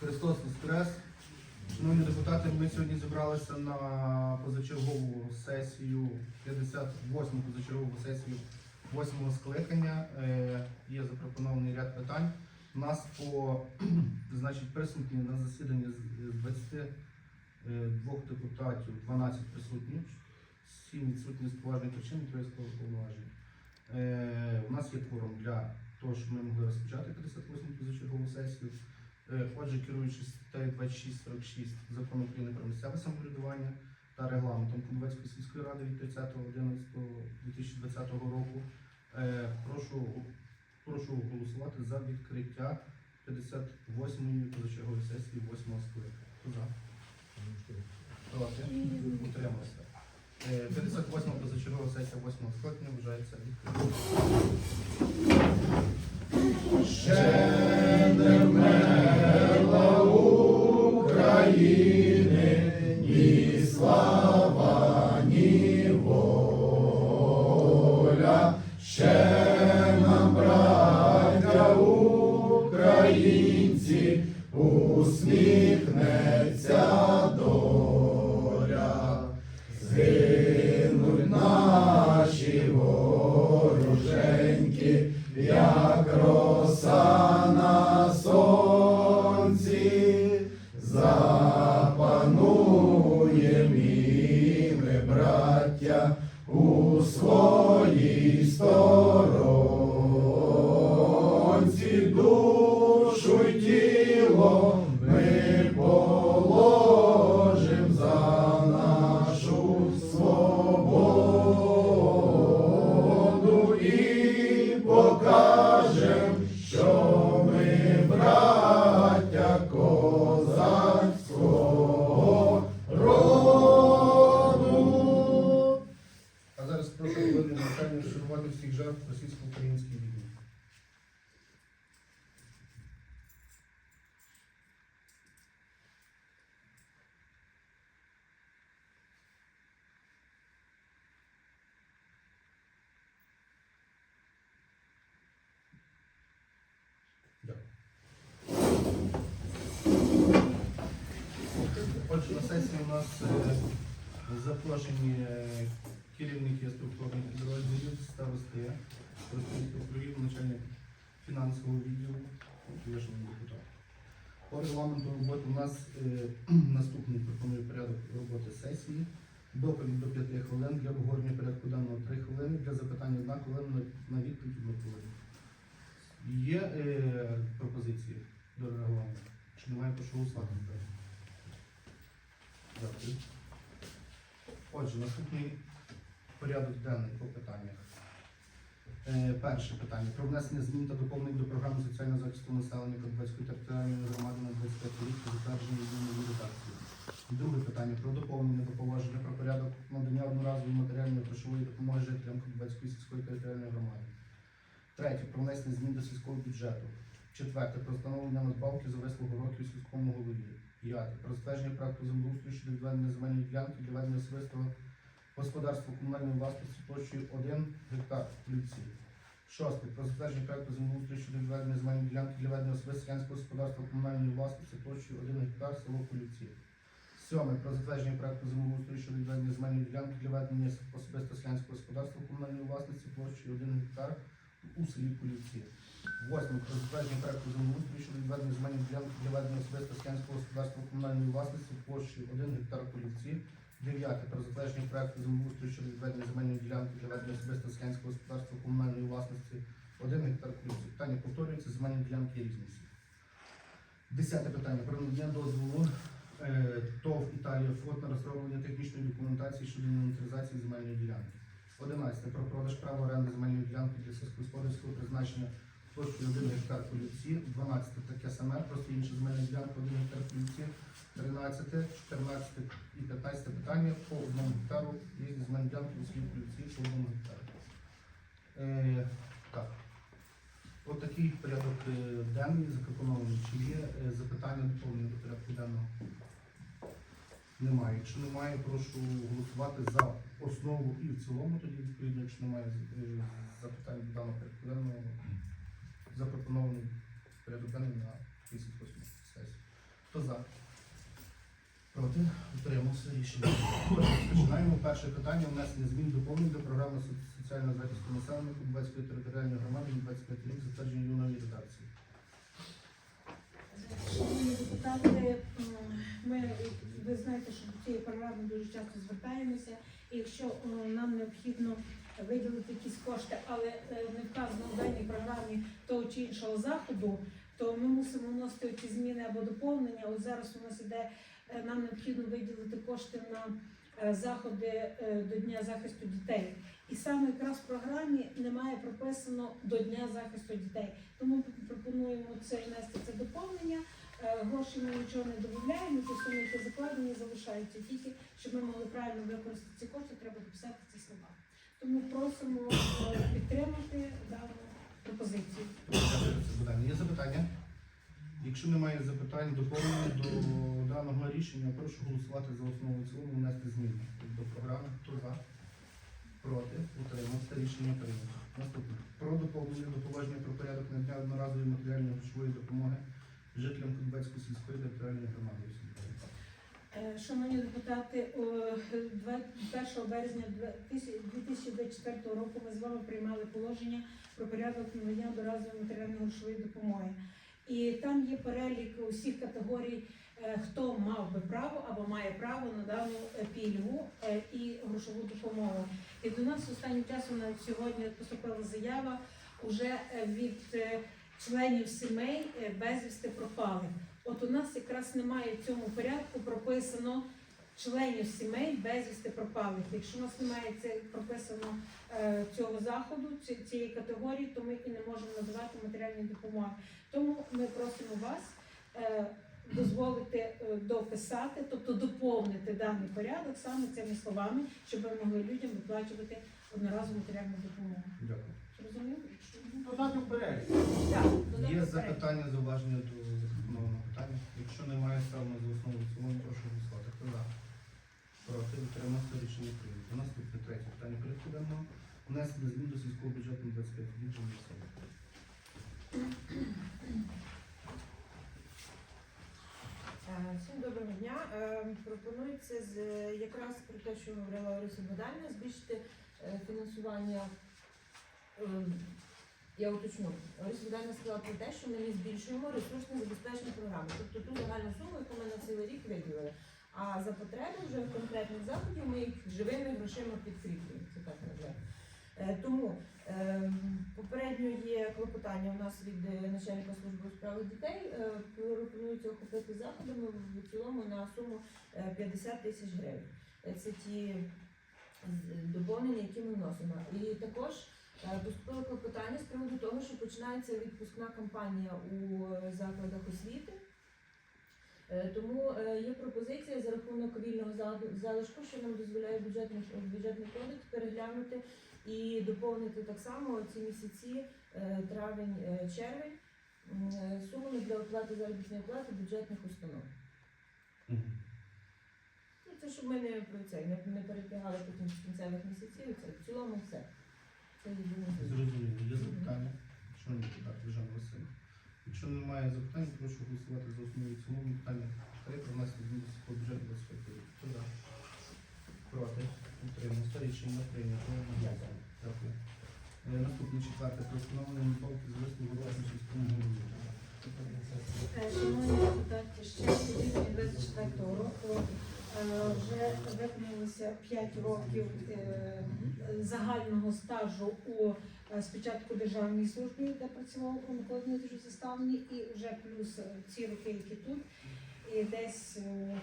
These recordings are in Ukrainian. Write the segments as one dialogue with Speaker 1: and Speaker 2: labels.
Speaker 1: Христос Воскрес. Шановні депутати, ми сьогодні зібралися на позачергову сесію, 58-му позачергову сесію 8-го скликання. Е, Є запропонований ряд питань. У нас по значить, присутні на засіданні з- з 22 депутатів 12 присутні, 7 відсутні з поважних причин, 3 з. Е, У нас є кворум для того, щоб ми могли розпочати 58 позачергову сесію. Е, Отже, керуючись статтею 26-46 закону України про місцеве самоврядування та регламентом Конвецької сільської ради від 30.11.2020 року, е, прошу, прошу голосувати за відкриття 58-ї позачергової сесії 8-го скликання. Хто за? Проти? Утримався. Е, 58 позачергова сесія 8 скликання вважається відкритою.
Speaker 2: Слава, ні воля. Ще нам, браття українці, усміхнеться
Speaker 1: нас е, запрошені е, керівники структурних підрозділів, старости, представник начальник фінансового відділу, вишений депутат. По регламенту роботи у нас е, наступний пропоную порядок роботи сесії. Доповідь до 5 хвилин для обговорення порядку денного 3 хвилини, для запитання 1 хвилина, на відповідь 1 хвилину. Є е, пропозиції до регламенту? Чи немає прошу голосувати? Дякую. Отже, наступний порядок денний по питаннях. Е, перше питання про внесення змін та доповнень до програми соціального захисту населення Кадбецької територіальної громади на 25 рік та затвердження змінної редакції. Друге питання про доповнення до положення про порядок надання одноразової матеріальної грошової допомоги жителям Кадбецької сільської територіальної громади. Третє про внесення змін до сільського бюджету. Четверте про встановлення надбавки за вислугу років сільському голові. П'яте. Про затвердження проекту землеустрою щодо відведення земельної ділянки для ведення особистого господарства комунальної власності площею 1 гектар Люці. Шосте. Про затвердження проекту землеустрою щодо відведення земельної ділянки для ведення особистого селянського господарства комунальної власності площею 1 гектар село Полюці. Сьоме. Про затвердження проекту землеустрою щодо відведення земельної ділянки для ведення особисто селянського господарства комунальної власності площею 1 гектар у селі Полюці. Восьме. Про затвердження проекту землеустрою щодо відведення земельної ділянки для ведення особисто селянського господарства комунальної власності площею 1 гектар Полюці. Дев'яте. Про затвердження проекту землеустрою щодо відведення земельної ділянки для ведення особисто селянського господарства комунальної власності 1 гектар Полюці. Питання повторюється, земельні ділянки різні. всі. Десяте питання. Про надання дозволу е, ТОВ Італія ФОТ на розроблення технічної документації щодо інвентаризації земельної ділянки. 11. Про продаж права оренди земельної ділянки для сільськогосподарського призначення площею 1 гектар полюцін, 12. Таке саме, просто інша земельна ділянка 1 гектар полюцін, 13, 14 і 15 питання по 1 гектару різні земельні ділянки у селі Полюці по 1 гектару. Е, так. От такий порядок е, денний запропонований. Чи є е, запитання доповнення до порядку денного? Немає. Якщо немає, прошу голосувати за основу і в цілому, тоді відповідно, якщо немає е, запитань до даного порядку денного, запропонований порядок денний на 58 сесії. Хто за? Проти? Утримався рішення. Починаємо перше питання внесення змін доповнень до програми со- соціального захисту населення Кубанської територіальної громади на 25 рік затвердження нової редакції.
Speaker 3: Шановні депутати, ми ви знаєте, що до цієї програми дуже часто звертаємося. І якщо нам необхідно виділити якісь кошти, але е, не вказано в даній програмі того чи іншого заходу, то ми мусимо вносити ці зміни або доповнення. От зараз у нас іде е, нам необхідно виділити кошти на е, заходи до Дня захисту дітей. І саме якраз в програмі немає прописано до Дня захисту дітей. Тому пропонуємо це внести це доповнення. Гроші ми нічого не додаємо, ті суми, закладені, залишаються тільки, щоб ми могли правильно використати ці кошти, треба дописати ці слова. Тому просимо е, підтримати дану пропозицію.
Speaker 1: Є запитання? Якщо немає запитань, доповнення до даного рішення, прошу голосувати за основу цілому внести зміни до програми. Хто за? Проти? Утримався. Рішення прийнято. Наступне. Про доповнення до положення про порядок надання одноразової матеріальної грошової допомоги жителям Кудбецької сільської територіальної громади.
Speaker 3: Е, Шановні депутати, 1 березня 2024 року ми з вами приймали положення про порядок надання одноразової матеріальної грошової допомоги. І там є перелік усіх категорій, е, хто мав би право або має право на дану е, пільгу і грошову допомогу. І до нас останнім часом навіть сьогодні поступила заява уже від членів сімей безвісти пропалих. От у нас якраз немає в цьому порядку прописано членів сімей безвісти пропалих. Якщо у нас немає це прописано е, цього заходу, цієї категорії, то ми і не можемо надавати матеріальні допомоги. Тому ми просимо вас е, дозволити е, дописати, тобто доповнити даний порядок саме цими словами, щоб ми могли людям виплачувати одноразову матеріальну допомогу.
Speaker 1: Дякую.
Speaker 3: Зрозуміло?
Speaker 4: Додати вперед.
Speaker 3: Так,
Speaker 1: Є
Speaker 3: перелік.
Speaker 1: запитання, зауваження до питання? Якщо немає, ставимо за основу цілому, прошу голосувати. Хто за? Проти? Утримався. Рішення прийнято. Наступне третє питання порядку денного. Внесення змін до сільського бюджету на 25 рік для місцевих.
Speaker 5: Е, Всім доброго дня. Е, Пропонується з якраз про те, що говорила Лариса Богданівна, збільшити е, фінансування. Я уточню. Лариса Богданівна сказала про те, що ми не збільшуємо ресурсне забезпечення програми, тобто ту загальну суму, яку ми на цілий рік виділили. А за потреби вже конкретних заходів ми їх живими грошима підкріплюємо. Це так називаємо. Е, Тому е, попередньо є клопотання у нас від е, начальника служби у справах дітей. Е, Пропонується охопити заходами в цілому на суму е, 50 тисяч гривень. Це ті доповнення, які ми вносимо. І також поступило клопотання з приводу того, що починається відпускна кампанія у е, закладах освіти. Е, Тому е, є пропозиція за рахунок вільного залишку, що нам дозволяє бюджетний, бюджетний кодекс переглянути і доповнити так само ці місяці е, травень, е, червень м, е, сумами для оплати заробітної плати бюджетних установ. Ну, це щоб ми не це не перебігали потім з кінцевих місяців. Це в цілому все.
Speaker 1: Зрозуміло. Є запитання? Шановні депутати, Жанна Васильівна. Якщо немає запитань, прошу голосувати за основу і цілому питання. Три про внесення змін до бюджету 25 рік. Хто за? Проти? Утримався. Рішення прийнято. Дякую. Е, Наступне четверте. Про встановлення надбавки з вислугу року сільському голові.
Speaker 3: Е, Шановні депутати, ще з квітня 24 року вже виповнилося 5 років е, загального стажу у е, спочатку державній службі, де працював у Дмитровичу Заставні, і вже плюс е, ці роки, які тут. І десь е,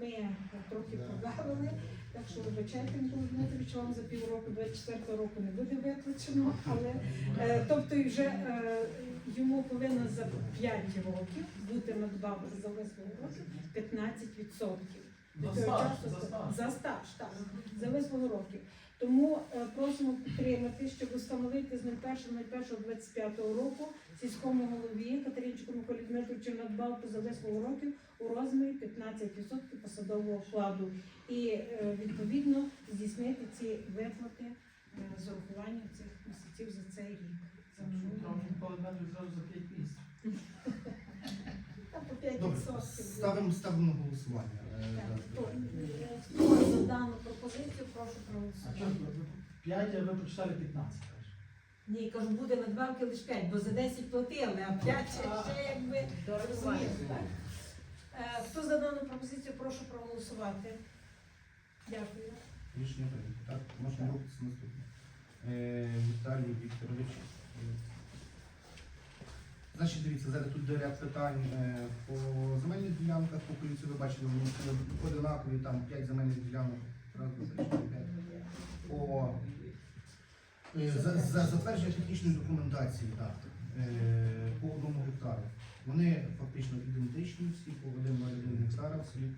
Speaker 3: ми трохи прибавили, так що вибачайте, Дмитрович, вам за півроку 24 року не буде виплачено, але Е, Тобто вже е, йому повинно за 5 років бути надбавка за вислугу років 15%. Від
Speaker 4: За стаж, за стаж.
Speaker 3: За стаж, так, за вислугу років. Тому е, просимо підтримати, щоб встановити з 01.01.25 року сільському голові Катеринчику Миколі Дмитровичу надбавку за вислугу років у розмірі 15% посадового окладу і е, відповідно здійснити ці виплати е, з урахуванням цих місяців за цей рік. За минулий рік.
Speaker 4: Микола Дмитрович зразу за 5 місяців.
Speaker 3: Там по 5
Speaker 1: Добре,
Speaker 3: відсотків.
Speaker 1: ставимо, ставимо на голосування.
Speaker 3: Хто- за дану пропозицію, прошу проголосувати.
Speaker 4: 5, а ви прочитали 15, кажеш?
Speaker 3: Ні, кажу, буде надбавки лише 5, бо за 10 платили, а 5 ще, ще якби розумієте. Е, Хто за дану пропозицію, прошу проголосувати. Дякую.
Speaker 1: Рішення прийнято. Так, можна рухатися наступне. Е, Віталій Вікторович. Значить, дивіться, зараз тут ряд питань е, по земельних ділянках, по поліції ви бачили, вони одинакові, там 5 земельних ділянок, раз, два, три, чотири, п'ять. По е, за, за затвердження технічної документації, так, е, по одному гектару. Вони фактично ідентичні, всі по 1,01 гектара в селі.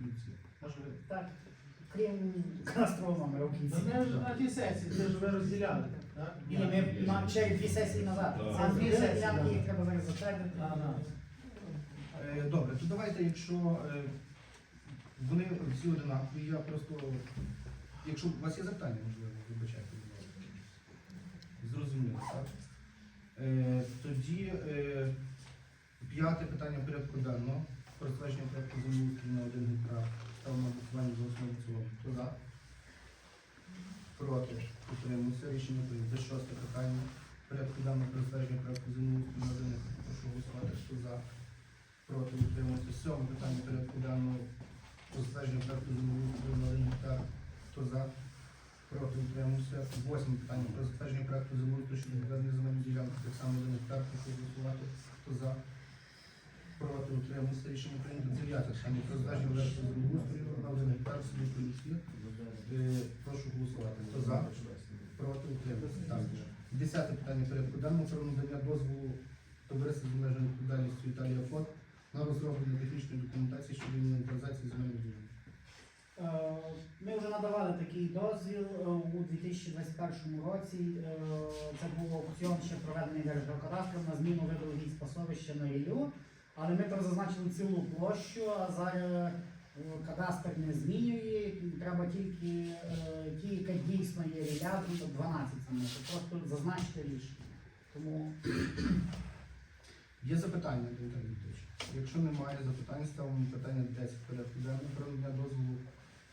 Speaker 1: Може, ви
Speaker 6: Так, крім кадастрового номера в кінці.
Speaker 4: Ми ж на тій сесії, це ж ви розділяли, так?
Speaker 6: Ні, ми на ще дві сесії назад.
Speaker 4: Так.
Speaker 6: Це дві
Speaker 4: Так.
Speaker 6: сесії, їх треба зараз затвердити.
Speaker 4: А, да.
Speaker 1: Е, Добре, то давайте, якщо е, вони всі одинакові, я просто. Якщо у вас є запитання, можливо, вибачайте, будь ласка. Зрозуміло, так? Е, Тоді е, п'яте питання порядку денного. Про затвердження проекту землеустрою на один гектар. Ставимо на голосування за основу в цілому. Хто за? Проти. Утримується. Рішення прийнято. Шосте питання. Порядку денного про затвердження проекту землеустрою на один. Прошу голосувати. Хто за? проти утримується. Сьоме питання порядку денного про затвердження проекту землеустрою на один гектар. Хто за? Проти утримується. Восьме питання про затвердження проекту землеустрою щодо відведення земельної ділянки. Так само один гектар. Прошу голосувати. Хто за? Проти утримується. Рішення прийнято. Дев'яте питання про затвердження проекту землеустрою на один гектар. Е, Прошу голосувати. Хто за? Проти. Також. Десяте питання порядку денного про надання дозволу товариства з обмеженою відповідальністю Італія Фото на розроблення технічної документації щодо інвентаризації земельних ділянок.
Speaker 6: Е, Ми вже надавали такий дозвіл е, у 2021 році. Е, Це був аукціон ще проведений Держгеокадастром на зміну виду від пасовища на Іллю. Але ми там зазначили цілу площу, а зараз кадастр не змінює. Треба тільки е, ті, яка дійсно є рядом, то 12 саме. Просто зазначити рішення. Тому
Speaker 1: Є запитання до Віталія Якщо немає запитань, ставимо питання 10 порядку денного про дозволу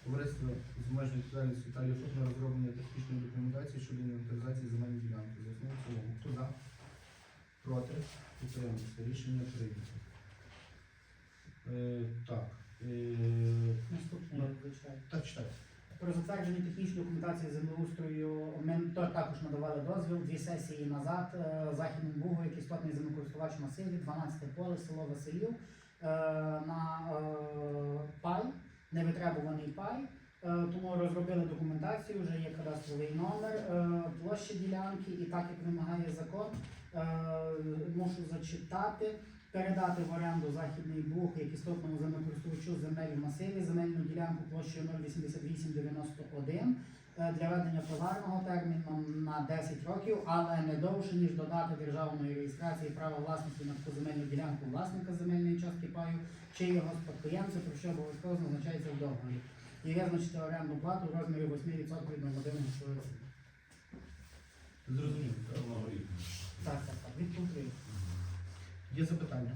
Speaker 1: товариства з обмеженою відповідальністю Італія Фото на розроблення технічної документації щодо інвентаризації земельної ділянки. За основу в цілому. Хто за? Проти? Утримується. Рішення прийнято. Е, так. Е,
Speaker 6: наступне я
Speaker 1: так.
Speaker 6: Про затвердження технічної документації землеустрою ми то- також надавали дозвіл дві сесії назад е, Західним Бугу, як істотний землекористувач масиві, 12 поле, село Василів, е, на е, пай, невитребуваний пай. Е, Тому розробили документацію, вже є кадастровий номер, е, площа ділянки, і так як вимагає закон, е, мушу зачитати. Передати в оренду Західний Буг як істотному землекористувачу земель в масиві, земельну ділянку площею 08891 е, для ведення товарного терміну на 10 років, але не довше, ніж додати державної реєстрації права власності на земельну ділянку власника земельної частки паю чи його спадкоємця, про що обов'язково зазначається в договорі. І визначити орендну плату в розмірі 8% від нормативної грошової оцінки.
Speaker 1: Зрозуміло. так?
Speaker 6: Так, так, так.
Speaker 1: Є запитання?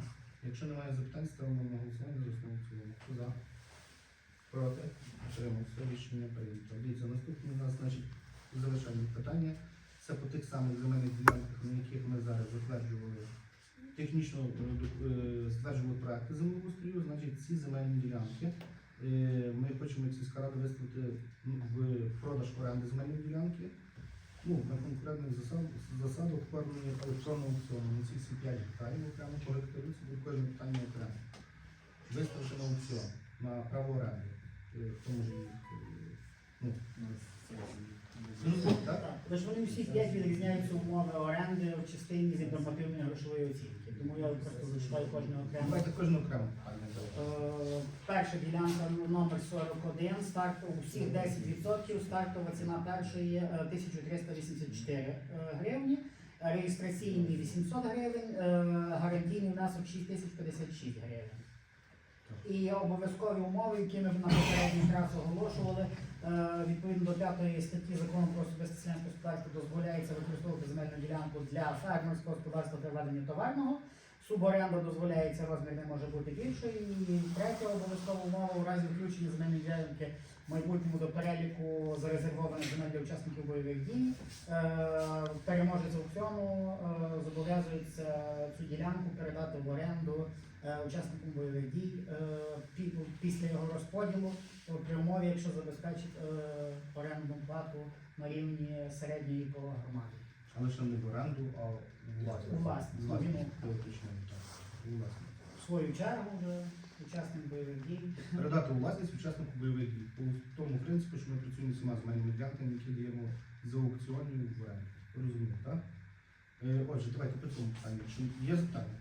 Speaker 1: Якщо немає запитань, ставимо на голосування за основу цілому. Хто за? Проти? Утримався. Рішення прийнято. Дивіться, наступне у нас, значить, завершальні питання. Це по тих самих земельних ділянках, на яких ми зараз затверджували технічно е, е, затверджували проекти землеустрою. Значить, ці земельні ділянки е, ми хочемо сільська рада виставити ну, в продаж оренди земельної ділянки. Ну, на конкретних засадах оформлені електронного аукціону. На ці всі 5 гектарів окремо по гектарю, кожне питання окремо. Виставити на аукціон на право оренди. Е, Хто може їх, е, ну, так?
Speaker 6: Так, але ж вони всі п'ять відрізняються умови оренди в частині з нормативної грошової оцінки. Тому я просто зачитаю кожне окремо.
Speaker 1: Давайте кожне окремо
Speaker 6: Е, Перша ділянка номер 41, старт у всіх 10%, стартова ціна першої е, 1384 е, гривні, реєстраційні 800 гривень, е, гарантійний внесок 6056 гривень. І обов'язкові умови, які ми на попередніх раз оголошували. Е, Відповідно до п'ятої статті закону про особисте селянське господарство дозволяється використовувати земельну ділянку для фермерського господарства для ведення товарного Суборенда дозволяється, розмір не може бути більший. І третя обов'язкова умова у разі включення земельної ділянки в майбутньому до переліку зарезервованих земель для учасників бойових дій. Е, Переможець аукціону е, зобов'язується цю ділянку передати в оренду е, учасникам бойових дій е, після його розподілу при умові, якщо забезпечить е, орендну плату на рівні середньої по громаді.
Speaker 1: Але ще не в оренду, а власність.
Speaker 6: Власність. Ну. В свою чергу вже учасник бойових дій.
Speaker 1: Передати у власність учаснику бойових дій. По тому принципу, що ми працюємо з усіма земельними ділянками, які даємо за аукціонів в оренду. Ви Розумієте, так? Отже, давайте по цьому питанню. Є запитання?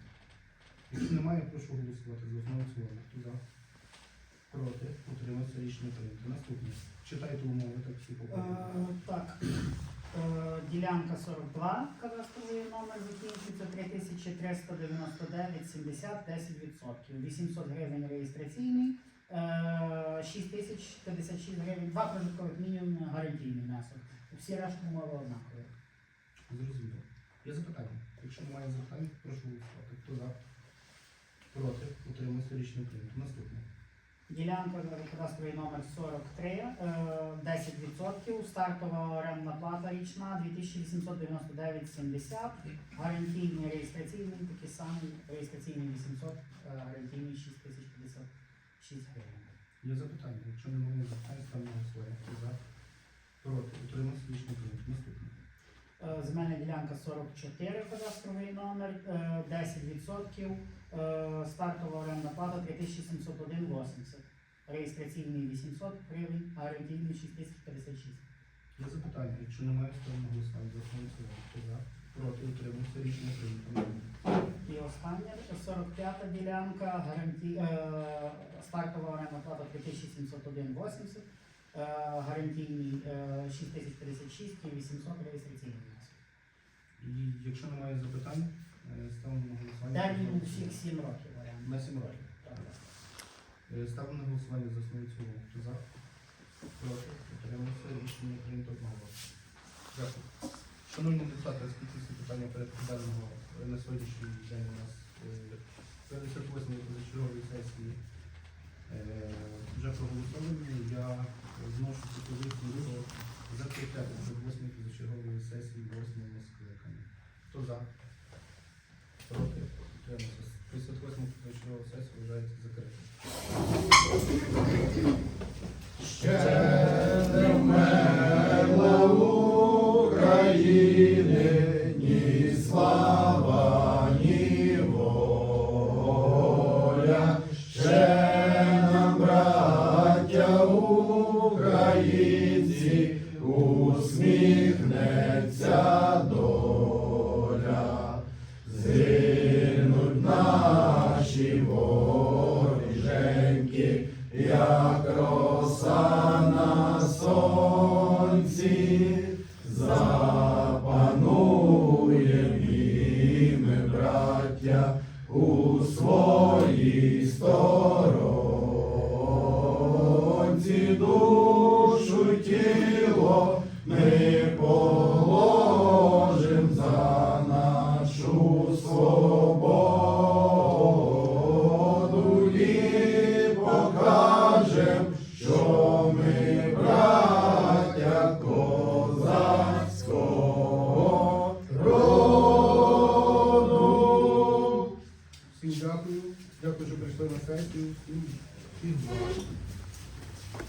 Speaker 1: Якщо немає, прошу голосувати за основу цілому. Хто за? Проти? Утримався рішення прийнято. Наступне. Читайте умови, так всі.
Speaker 6: Е, Так, Е, ділянка 42, кадастровий номер закінчується 3399, 70, 10%. 800 гривень реєстраційний, е, 6056 гривень, два прожиткових мінімум гарантійний внесок. Всі решта умови однакові.
Speaker 1: Зрозуміло. Є запитання? Якщо немає запитань, прошу голосувати. Хто за? Проти? Утримався рішення прийнято. Наступне.
Speaker 6: Ділянка кадастровий номер 43, е, 10%, стартова орендна плата річна 2899,70, гарантійний реєстраційний, такий самий, реєстраційний 800, е, гарантійний 6056 гривень.
Speaker 1: Є запитання? Якщо немає запитань, ставимо на голосування. За? Проти? Утримався рішення прийнято. Наступне.
Speaker 6: Е, Земельна ділянка 44, кадастровий номер, е, 10%, е, стартова орендна плата 3701,80, реєстраційний 800 гривень, гарантійний 6056.
Speaker 1: Є запитання? Якщо немає, на голосування. За цілому. Хто за? Проти? Утримався рішення прийнято.
Speaker 6: І остання 45-та ділянка, гаранті... е, стартова орендна плата 3701,80, е, гарантійний е, 6056 і 800 реєстраційний.
Speaker 1: І якщо немає запитань, е, ставимо на голосування.
Speaker 6: Термін у всіх 7 років оренди.
Speaker 1: На 7 років.
Speaker 6: Так.
Speaker 1: Е, Ставимо на голосування за основу в цілому. Хто за? Проти? Утримався рішення прийнято одноголосно. Дякую. Шановні депутати, оскільки всі питання порядку денного е, на сьогоднішній день у нас е, 58 позачергової сесії е, вже проголосовані, я вношу пропозицію про закриття 58 позачергової сесії восьмого скликання. Хто за? Проти? Утримався. 58 позачергова сесія вважається закритою.
Speaker 2: Ще не вмерла України у своїй сторонці душу тіло ми положим за нашу свободу